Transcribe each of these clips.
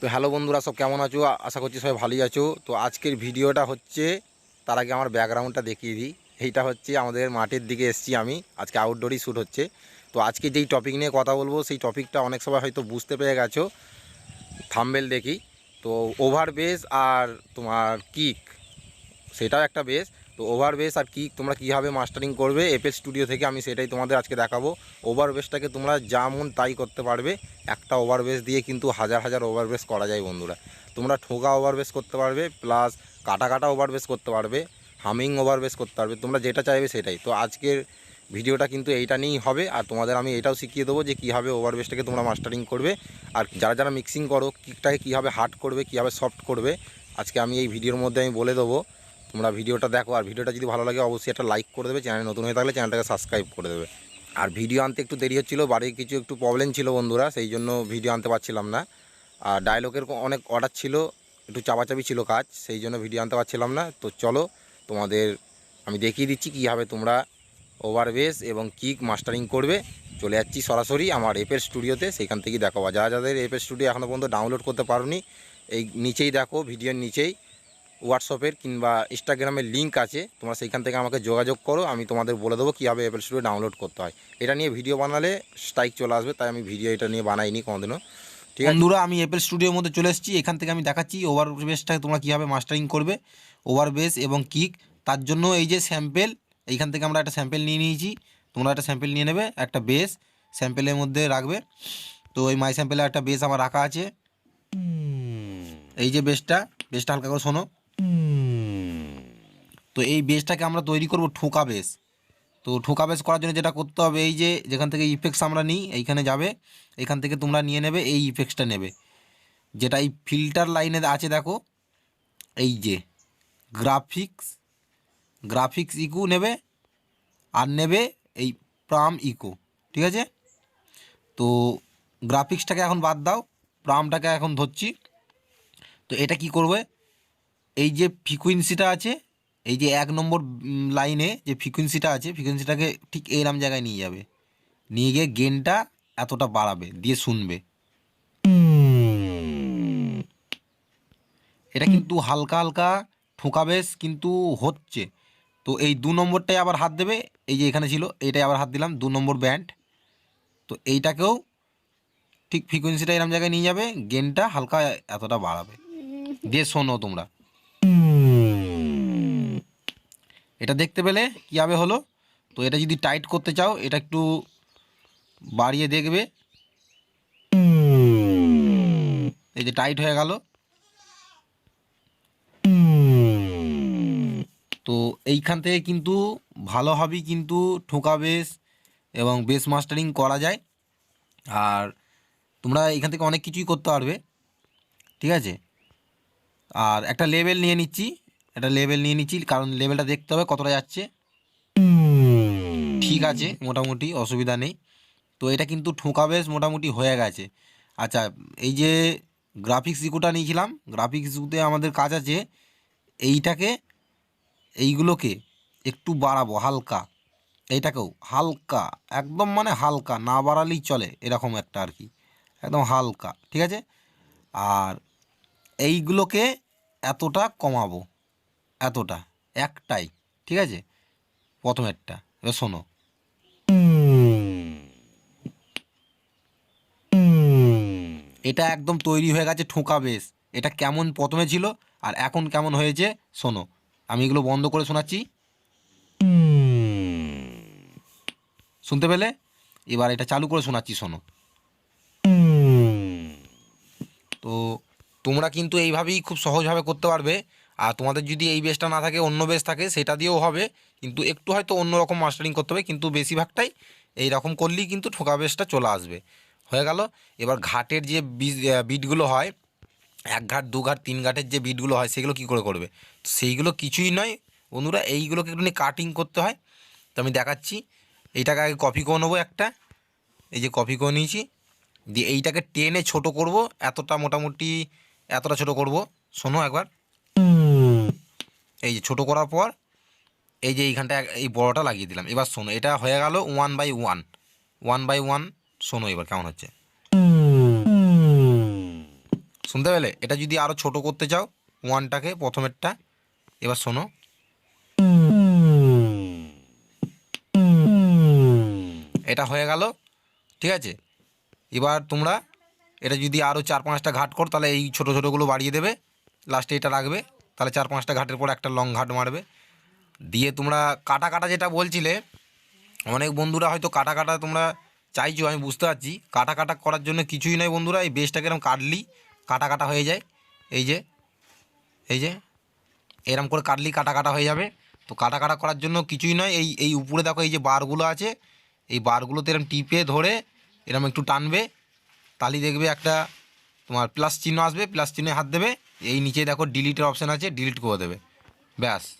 তো হ্যালো বন্ধুরা, সব কেমন আছো? আশা করছি সবাই ভালোই আছো। তো আজকের ভিডিওটা হচ্ছে, তার আগে আমার ব্যাকগ্রাউন্ডটা দেখিয়ে দিই। এইটা হচ্ছে আমাদের মাঠের দিকে এসছি আমি। আজকে আউটডোরই শ্যুট হচ্ছে। তো আজকে যেই টপিক নিয়ে কথা বলব, সেই টপিকটা অনেক সবাই হয়তো বুঝতে পেরে গেছো। থাম্বেল দেখি। তো ওভার বেস আর তোমার কিক সেটাও একটা বেস তো ওভার বেস আর কিক তোমরা কীভাবে মাস্টারিং করবে এপেল স্টুডিও থেকে আমি সেটাই তোমাদের আজকে দেখাবো। ওভার বেসটাকে তোমরা যেমন তাই করতে পারবে। একটা ওভার বেস দিয়ে কিন্তু হাজার হাজার ওভার বেস করা যায় বন্ধুরা। তোমরা ঠোকা ওভার বেস করতে পারবে প্লাস কাটা কাটা ওভার বেস করতে পারবে হামিং ওভার বেস করতে পারবে, তোমরা যেটা চাইবে সেটাই। তো আজকের ভিডিওটা কিন্তু এইটা নিয়েই হবে, আর তোমাদের আমি এটাও শিখিয়ে দেবো যে কীভাবে ওভার বেসটাকে তোমরা মাস্টারিং করবে। আর যারা যারা মিক্সিং করো কিকটাকে কীভাবে হার্ড করবে, কীভাবে সফট করবে, আজকে আমি এই ভিডিওর মধ্যে আমি বলে দেবো। তোমরা ভিডিওটা দেখো, আর ভিডিওটা যদি ভালো লাগে, অবশ্যই একটা লাইক করে দেবে, চ্যানেল নতুন হয়ে থাকলে চ্যানেলটাকে সাবস্ক্রাইব করে দেবে। আর ভিডিও আনতে একটু দেরি হচ্ছিল, বাড়ির কিছু একটু প্রবলেম ছিল বন্ধুরা, সেই জন্য ভিডিও আনতে পারছিলাম না। আর ডায়লগের অনেক অর্ডার ছিল, একটু চাপাচাপি ছিল কাজ, সেই জন্য ভিডিও আনতে পারছিলাম না। তো চলো, তোমাদের আমি দেখিয়ে দিচ্ছি কীভাবে তোমরা। ওভার বেস এবং কিক মাস্টারিং করবে। চলে যাচ্ছি সরাসরি আমার এপের স্টুডিওতে সেখান থেকেই দেখো যারা যাদের এপের স্টুডিও এখনও পর্যন্ত ডাউনলোড করতে পারোনি, এই নিচেই দেখো ভিডিওর নিচেই। হোয়াটসঅ্যাপের কিংবা ইনস্টাগ্রামের লিঙ্ক আছে, তোমরা সেইখান থেকে আমাকে যোগাযোগ করো, আমি তোমাদের বলে দেবো কীভাবে অ্যাপেল স্টুডিও ডাউনলোড করতে হয়। এটা নিয়ে ভিডিও বানালে স্ট্রাইক চলে আসবে, তাই আমি ভিডিও এটা নিয়ে বানাইনি কোনোদিনও। ঠিক আছে? বন্ধুরা, আমি অ্যাপেল স্টুডিওর মধ্যে চলে এসেছি, এখান থেকে আমি দেখাচ্ছি ওভার বেসটাকে তোমরা কীভাবে মাস্টারিং করবে ওভার বেস এবং কিক তার জন্য এই যে স্যাম্পেল এইখান থেকে আমরা একটা স্যাম্পেল নিয়ে নিয়েছি। তোমরা একটা স্যাম্পেল নিয়ে নেবে, একটা বেস স্যাম্পেলের মধ্যে রাখবে। তো এই মাই স্যাম্পেলে একটা বেস আমার রাখা আছে। এই যে বেসটা বেসটা হালকা করে শোনো। তো এই বেসটাকে আমরা তৈরি করব ঠোকা বেস। তো ঠোকা বেস করার জন্য যেটা করতে হবে, এই যে যেখান থেকে ইফেক্টস আমরা নিই, এইখানে যাবে। এখান থেকে তোমরা নিয়ে নেবে, এই ইফেক্টসটা নেবে। যেটা এই ফিল্টার লাইনে আছে, দেখো। এই যে গ্রাফিক্স গ্রাফিক্স ইকো নেবে আর নেবে এই প্রাম ইকো ঠিক আছে? তো গ্রাফিক্সটাকে এখন বাদ দাও প্রামটাকে এখন ধরছি। তো এটা কি করবে? এই যে ফ্রিকুয়েন্সিটা আছে এই যে এক নম্বর লাইনে যে ফ্রিকুয়েন্সিটা আছে ফ্রিকুয়েন্সিটাকে ঠিক এরম জায়গায় নিয়ে যাবে। নিয়ে গিয়ে গেনটা এতটা বাড়াবে দিয়ে শুনবে। এটা কিন্তু হালকা হালকা ঠোকা বেশ কিন্তু হচ্ছে। তো এই দু নম্বরটাই আবার হাত দেবে এই যে এখানে ছিল এটাই আবার হাত দিলাম দু নম্বর ব্যান্ড তো এইটাকেও ঠিক ফ্রিকুয়েন্সিটা এরম জায়গায় নিয়ে যাবে গেনটা হালকা এতটা বাড়াবে। দিয়ে শোনো তোমরা। এটা দেখতে পেলে কীভাবে হলো? তো এটা যদি টাইট করতে চাও, এটা একটু বাড়িয়ে দেখবে। এই যে টাইট হয়ে গেল। তো এইখান থেকে কিন্তু ভালোভাবেই কিন্তু ঠোকা বেস এবং বেস মাস্টারিং করা যায়। আর তোমরা এখান থেকে অনেক কিছুই করতে পারবে। ঠিক আছে? আর একটা লেভেল নিয়ে নিচ্ছি। একটা লেভেল নিয়ে নিচ্ছি, কারণ লেভেলটা দেখতে হবে কতটা যাচ্ছে। ঠিক আছে, মোটামুটি অসুবিধা নেই। তো এটা কিন্তু ঠোঁকা বেশ মোটামুটি হয়ে গেছে। আচ্ছা এই যে গ্রাফিক্স ইকুটা নিয়েছিলাম গ্রাফিক্স ইকুতে আমাদের কাজ আছে, এইটাকে, এইগুলোকে একটু বাড়াবো, হালকা। এইটাকেও, হালকা, একদম মানে হালকা, না বাড়ালেই চলে, এরকম একটা আর কি। একদম হালকা, ঠিক আছে? আর এইগুলোকে এতটা কমাবো। এতটা, একটাই, ঠিক আছে? প্রথমেরটা এবার শোনো। এটা একদম তৈরি হয়ে গেছে ঠোঁকা বেশ। এটা কেমন প্রথমে ছিল আর এখন কেমন হয়েছে, শোনো। আমি এগুলো বন্ধ করে শোনাচ্ছি। শুনতে পেলে? এবার এটা চালু করে শোনাচ্ছি, শোনো। তো তোমরা কিন্তু এইভাবেই খুব সহজভাবে করতে পারবে। আর তোমাদের যদি এই বেসটা না থাকে, অন্য বেস থাকে, সেটা দিয়েও হবে। কিন্তু একটু হয়তো অন্য রকম মাস্টারিং করতে হবে, কিন্তু বেশিরভাগটাই এই রকম করলেই কিন্তু ঠোকা বেসটা চলে আসবে। হয়ে গেল। এবার ঘাটের যে বিটগুলো হয়, এক ঘাট, দু ঘাট, তিন ঘাটের যে বিটগুলো হয়, সেগুলো কি করে করবে? সেইগুলো কিছুই নয়। বন্ধুরা, এইগুলোকে একটুখানি কাটিং করতে হয়। তো আমি দেখাচ্ছি। এইটাকে আগে কপি করে নেব একটা। এই যে কপি করে নিয়েছি। দিয়ে এইটাকে টেনে ছোট করব। এতটা মোটামুটি, এতটা ছোট করব। শোনো একবার। এই যে ছোটো করার পর, এই যে এইখানটা এই বড়টা লাগিয়ে দিলাম। এবার শোনো, এটা হয়ে গেল one by one one by one শোনো এবার কেমন হচ্ছে। শুনতে পেলে? এটা যদি আরও ছোট করতে চাও ওয়ানটাকে প্রথমেরটা। এবার শোনো। এটা হয়ে গেল। ঠিক আছে? এবার তোমরা, এটা যদি আরও চার পাঁচটা ঘাট কর, তাহলে এই ছোটো ছোটোগুলো বাড়িয়ে দেবে। লাস্টে এটা রাখবে, তাহলে চার পাঁচটা ঘাটের পর একটা লং ঘাট মারবে। দিয়ে তোমরা কাটা কাটা যেটা বলছিলে, অনেক বন্ধুরা হয়তো কাটা কাটা তোমরা চাইছো, আমি বুঝতে পারছি। কাটা কাটা করার জন্য কিছুই নয় বন্ধুরা, এই বেসটাকে এরকম কাটলি কাটা কাটা হয়ে যায়। এই যে এই যে, এরম করে কাটলি কাটা কাটা হয়ে যাবে। তো কাটা কাটা করার জন্য কিছুই নয়, এই এই উপরে দেখো এই যে বারগুলো আছে, এই বারগুলোতে এরম টিপে ধরে এরম একটু টানবে। তাহলেই দেখবে একটা তোমার প্লাস চিহ্ন আসবে প্লাস চিহ্নে হাত দেবে। এই নিচে দেখো ডিলিটের অপশান আছে ডিলিট করে দেবে। ব্যাস।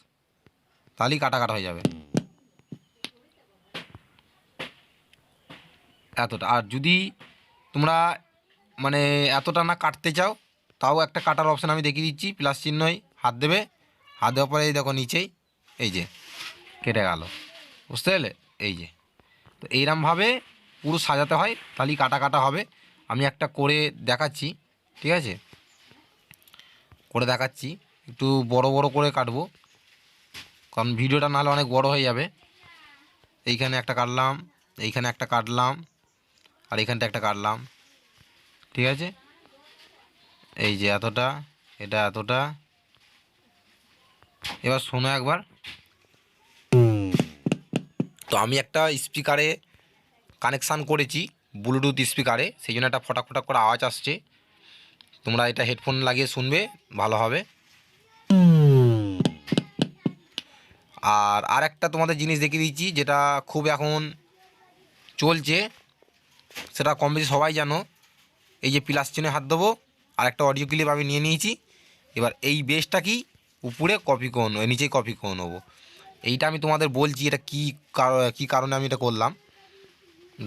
তাহলেই কাটা কাটা হয়ে যাবে। এতটা। আর যদি তোমরা মানে এতটা না কাটতে চাও, তাও একটা কাটার অপশান আমি দেখিয়ে দিচ্ছি প্লাস চিহ্নই, হাত দেবে। হাত দেওয়ার পরে এই দেখো নিচেই, এই যে, কেটে গেল। বুঝতে পেলে? এই যে। তো এইরমভাবে পুরো সাজাতে হয়, তাহলেই কাটা কাটা হবে। আমি একটা করে দেখাচ্ছি, ঠিক আছে? করে দেখাচ্ছি। একটু বড় বড় করে কাটবো। কারণ ভিডিওটা নাহলে অনেক বড় হয়ে যাবে। এইখানে একটা কাটলাম, এইখানে একটা কাটলাম, আর এইখানটা একটা কাটলাম। ঠিক আছে? এই যে এতটা, এটা এতটা। এবার শোনো একবার। তো আমি একটা স্পিকারে কানেকশান করেছি, ব্লুটুথ স্পিকারে। সেই জন্য একটা ফটাক ফটাক করে আওয়াজ আসছে। তোমরা এটা হেডফোন লাগিয়ে শুনবে, ভালো হবে। আর আর একটা তোমাদের জিনিস দেখিয়ে দিচ্ছি, যেটা খুব এখন চলছে, সেটা কম বেশি সবাই জানো। এই যে প্লাস চিহ্নে হাত দেবো, আর একটা অডিও ক্লিপ আমি নিয়ে নিয়েছি। এবার এই বেসটা কি? উপরে কপি কোন নিচেই কপি কোন নেব। এইটা আমি তোমাদের বলছি, এটা কী কী কারণে আমি এটা করলাম।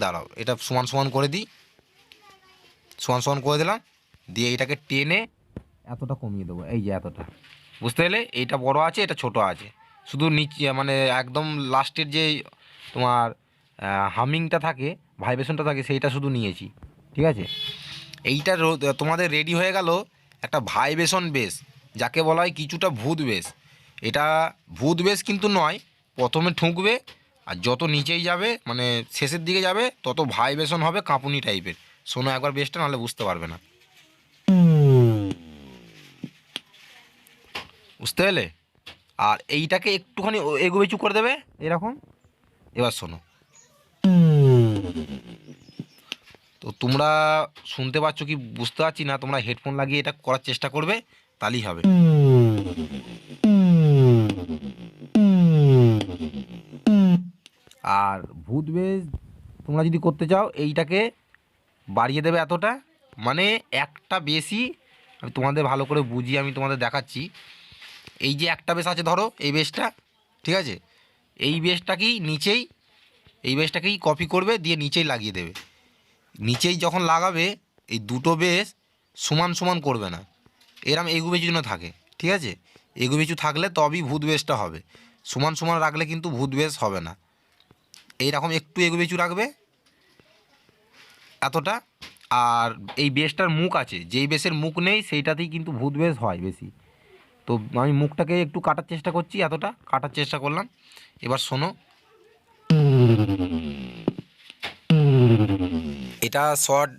দাঁড়াও, এটা সমান সমান করে দিই। সমান সমান করে দিলাম। দিয়ে এটাকে টেনে এতটা কমিয়ে দেবো, এই যে এতটা। বুঝতে পেলে? এইটা বড় আছে, এটা ছোট আছে। শুধু নিচে মানে একদম লাস্টের যে তোমার হামিংটা থাকে, ভাইব্রেশনটা থাকে, সেইটা শুধু নিয়েছি। ঠিক আছে? এইটা তোমাদের রেডি হয়ে গেল একটা ভাইব্রেশন বেস, যাকে বলা হয় কিছুটা ভূত বেস। এটা ভূত বেস কিন্তু নয়, প্রথমে ঠুকবে, আর যত নিচেই যাবে মানে শেষের দিকে যাবে, তত ভাইব্রেশন হবে কাঁপুনি টাইপের শোনো একবার বেসটা, নাহলে বুঝতে পারবে না। বুঝতে আর এইটাকে একটুখানি ও- এগোবেচু করে দেবে? এরকম? এবার শোনো। তো তোমরা শুনতে পাচ্ছ কি বুঝতে পারছি না, তোমরা হেডফোন লাগিয়ে এটা করার চেষ্টা করবে, তাহলেই হবে। আর ভূত বেশ, তোমরা যদি করতে চাও, এইটাকে বাড়িয়ে দেবে এতটা। মানে একটা বেশি, আমি তোমাদের ভালো করে বুঝিয়ে আমি তোমাদের দেখাচ্ছি। এই যে একটা বেশ আছে ধরো, এই বেশটা, ঠিক আছে? এই বেশটাকেই নিচেই, এই বেশটাকেই কপি করবে, দিয়ে নিচেই লাগিয়ে দেবে। নিচেই যখন লাগাবে, এই দুটো বেশ সমান সমান করবে না। এরম এগুবেচু যেন থাকে, ঠিক আছে? এগুবেচু থাকলে তবেই ভূত বেশটা হবে। সমান সমান রাখলে কিন্তু ভূত বেশ হবে না। এইরকম একটু এগুবেচু রাখবে, এতটা। আর এই বেশটার মুখ আছে, যেই বেশের মুখ নেই, সেইটাতেই কিন্তু ভূত বেশ হয় বেশি। তো আমি মুখটাকে একটু কাটার চেষ্টা করছি এতটা, কাটার চেষ্টা করলাম। এবার শোনো। এটা শর্ট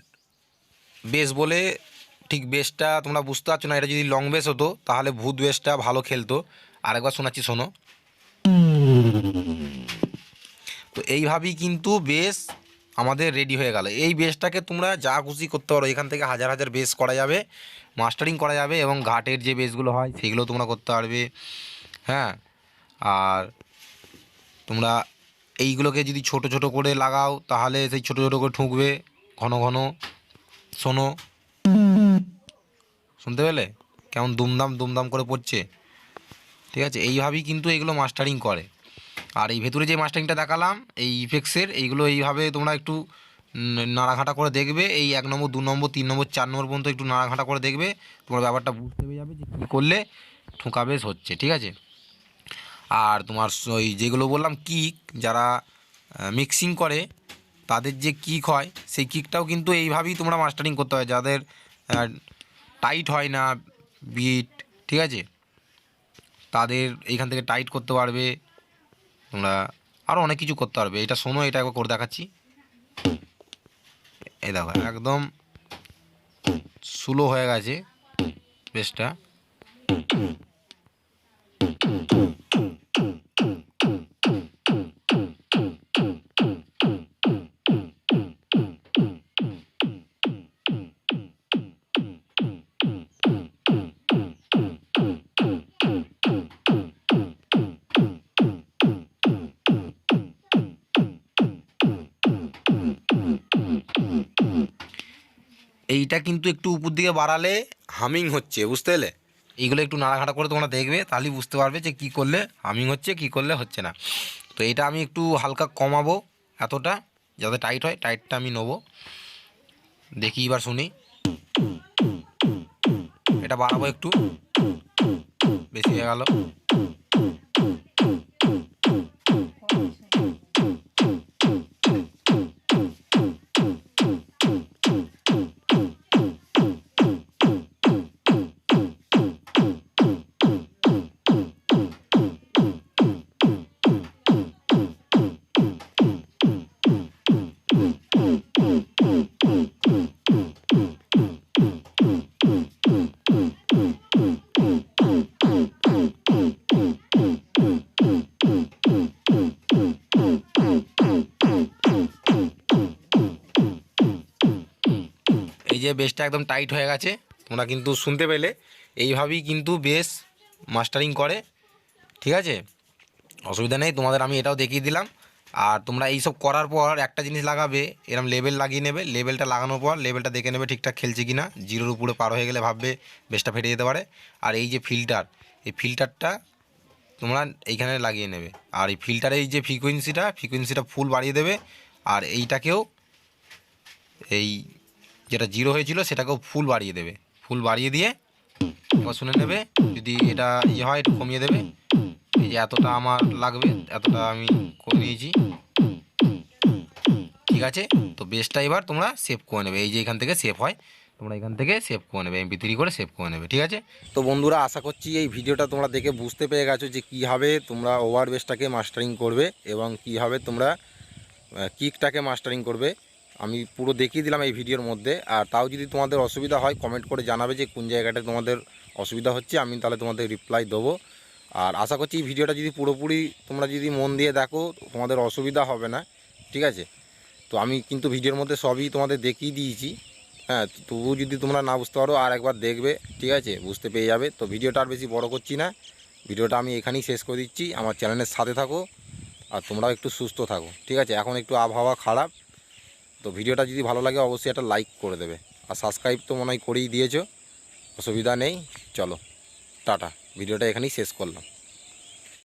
বেস বলে ঠিক বেসটা তোমরা বুঝতে পারছ না, এটা যদি লং বেস হতো, তাহলে ভূত বেসটা ভালো খেলতো। আরেকবার শোনাচ্ছি, শোনো। তো এইভাবেই কিন্তু বেস আমাদের রেডি হয়ে গেল। এই বেসটাকে তোমরা যা খুশি করতে পারো। এখান থেকে হাজার হাজার বেস করা যাবে। মাস্টারিং করা যাবে এবং ঘাটের যে বেসগুলো হয়, সেগুলো তোমরা করতে পারবে। হ্যাঁ? আর তোমরা এইগুলোকে যদি ছোট ছোট করে লাগাও, তাহলে সেই ছোট ছোট করে ঠুকবে। ঘন ঘন। শোনো। শুনতে পেলে? কেমন দুমদাম দুমদাম করে পড়ছে। ঠিক আছে? এইভাবেই কিন্তু এগুলো মাস্টারিং করে। আর এই ভেতরে যে মাস্টারিংটা দেখালাম, এই ইফেক্সের এইগুলো এইভাবে তোমরা একটু নাড়াঘাটা করে দেখবে। এই এক নম্বর, দু নম্বর, তিন নম্বর, চার নম্বর পর্যন্ত একটু নাড়াঘাটা করে দেখবে। তোমার ব্যাপারটা বুঝতে পেরে যাবে যে কী করলে ঠোঁকা বেশ হচ্ছে, ঠিক আছে? আর তোমার ওই যেগুলো বললাম কিক যারা মিক্সিং করে, তাদের যে কিক হয়, সেই কিকটাও কিন্তু এইভাবেই তোমরা মাস্টারিং করতে হয় যাদের টাইট হয় না বিট ঠিক আছে? তাদের এইখান থেকে টাইট করতে পারবে। তোমরা আরও অনেক কিছু করতে পারবে। এটা শোনো, এটা একবার করে দেখাচ্ছি। এই দেখো, একদম স্লো হয়ে গেছে বেশটা। এইটা কিন্তু একটু উপর দিকে বাড়ালে হামিং হচ্ছে, বুঝতে পেলে? এইগুলো একটু নাড়াঘাটা করে তোমরা দেখবে, তাহলেই বুঝতে পারবে যে কি করলে হামিং হচ্ছে, কি করলে হচ্ছে না। তো এটা আমি একটু হালকা কমাবো এতটা, যাতে টাইট হয় টাইটটা আমি নেব। দেখি এবার শুনি। এটা বাড়াবো একটু। বেশি হয়ে গেল। এই যে বেসটা একদম টাইট হয়ে গেছে, তোমরা কিন্তু শুনতে পেলে। এইভাবেই কিন্তু বেস মাস্টারিং করে, ঠিক আছে? অসুবিধা নেই, তোমাদের আমি এটাও দেখিয়ে দিলাম। আর তোমরা এইসব করার পর একটা জিনিস লাগাবে, এরম লেবেল লাগিয়ে নেবে। লেবেলটা লাগানোর পর লেবেলটা দেখে নেবে ঠিকঠাক খেলছে কি না জিরোর উপরে পার হয়ে গেলে ভাববে বেসটা ফেটে যেতে পারে। আর এই যে ফিল্টার, এই ফিল্টারটা তোমরা এইখানে লাগিয়ে নেবে। আর এই ফিল্টারের এই যে ফ্রিকোয়েন্সিটা ফ্রিকোয়েন্সিটা ফুল বাড়িয়ে দেবে। আর এইটাকেও এই যেটা জিরো হয়েছিল সেটাকেও ফুল বাড়িয়ে দেবে। ফুল বাড়িয়ে দিয়ে এবার শুনে নেবে, যদি এটা ইয়ে হয়, একটু কমিয়ে দেবে। এই যে এতটা আমার লাগবে, এতটা আমি করে নিয়েছি। ঠিক আছে? তো বেসটা এবার তোমরা সেভ করে নেবে। এই যে এখান থেকে সেভ হয়, তোমরা এখান থেকে সেভ করে নেবে। এমপি থ্রি করে সেভ করে নেবে। ঠিক আছে? তো বন্ধুরা, আশা করছি এই ভিডিওটা তোমরা দেখে বুঝতে পেরে গেছো যে কীভাবে তোমরা ওভার বেসটাকে মাস্টারিং করবে এবং কীভাবে তোমরা কিকটাকে মাস্টারিং করবে। আমি পুরো দেখিয়ে দিলাম এই ভিডিওর মধ্যে। আর তাও যদি তোমাদের অসুবিধা হয় কমেন্ট করে জানাবে যে কোন জায়গাটা তোমাদের অসুবিধা হচ্ছে, আমি তাহলে তোমাদের রিপ্লাই দেবো। আর আশা করছি এই ভিডিওটা যদি পুরোপুরি তোমরা যদি মন দিয়ে দেখো, তোমাদের অসুবিধা হবে না, ঠিক আছে? তো আমি কিন্তু ভিডিওর মধ্যে সবই তোমাদের দেখিয়ে দিয়েছি। হ্যাঁ তবুও যদি তোমরা না বুঝতে পারো, আর একবার দেখবে, ঠিক আছে? বুঝতে পেরে যাবে। তো ভিডিওটা আর বেশি বড় করছি না। ভিডিওটা আমি এখানেই শেষ করে দিচ্ছি। আমার চ্যানেলের সাথে থাকো, আর তোমরাও একটু সুস্থ থাকো, ঠিক আছে? এখন একটু আবহাওয়া খারাপ। তো ভিডিওটা যদি ভালো লাগে, অবশ্যই একটা লাইক করে দেবে। আর সাবস্ক্রাইব তো মনে হয় করেই দিয়েছ। অসুবিধা নেই। চলো, টাটা। ভিডিওটা এখানেই শেষ করলাম।